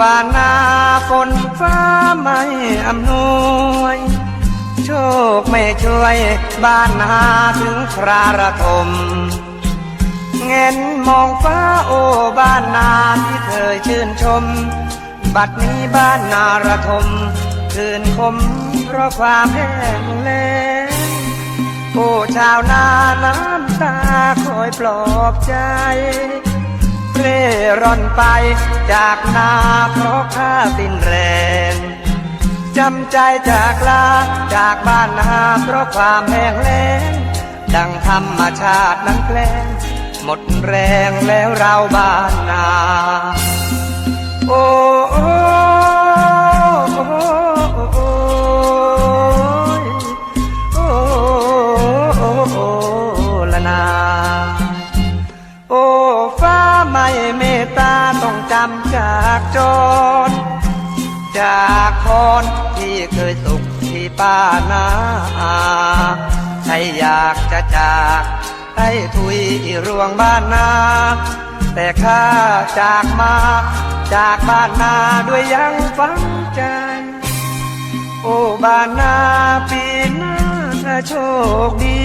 บ้านนาฝนฟ้าไม่อำนวย โชคไม่ช่วยบ้านนาถึงคราระทมเงนมองฟ้าโอ้บ้านนาที่เคยชื่นชม บัดนี้บ้านนาระทมคืนคมเพราะความแห้งแล้งโอ้ชาวนาน้ำตาคอยปลอบใจ ร่อนไปจากนาเพราะข้าสิ้นแรง จำใจจากลาจากบ้านนาเพราะความแห้งแล้ง ดังธรรมชาตินั้นแกล้งหมดแรงแล้วเราบ้านนา จำจากจร จากคนที่เคยสุขที่ป้านาใครอยากจะจากให้ทุยรวงบ้านนา แต่ข้าจากมา จากบ้านนาด้วยยังฝังใจ โอ้บ้านนาปีหน้าถ้าโชคดี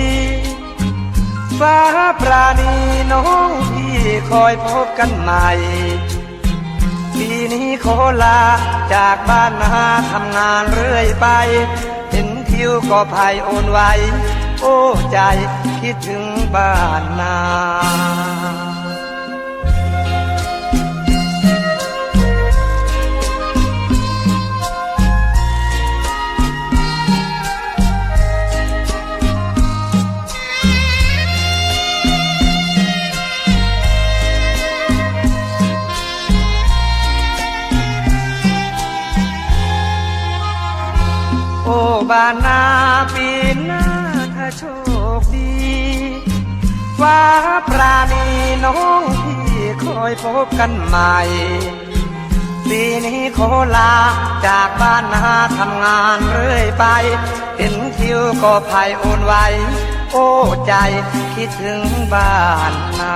ฟ้าปราณีน้องพี่คอยพบกันใหม่ ลา จากบ้านนาทำงานเรื่อยไปเห็นทิวก็ภายโอนไว้ โอ้ใจคิดถึงบ้านนา บ้านนาปีหน้าถ้าโชคดีฟ้าปราณีน้องพี่คอยพบกันใหม่ปีนี้ขอลาจากบ้านนาทำงานเรื่อยไป เห็นทิวก็ภายโอนไวโอ้ใจคิดถึงบ้านนา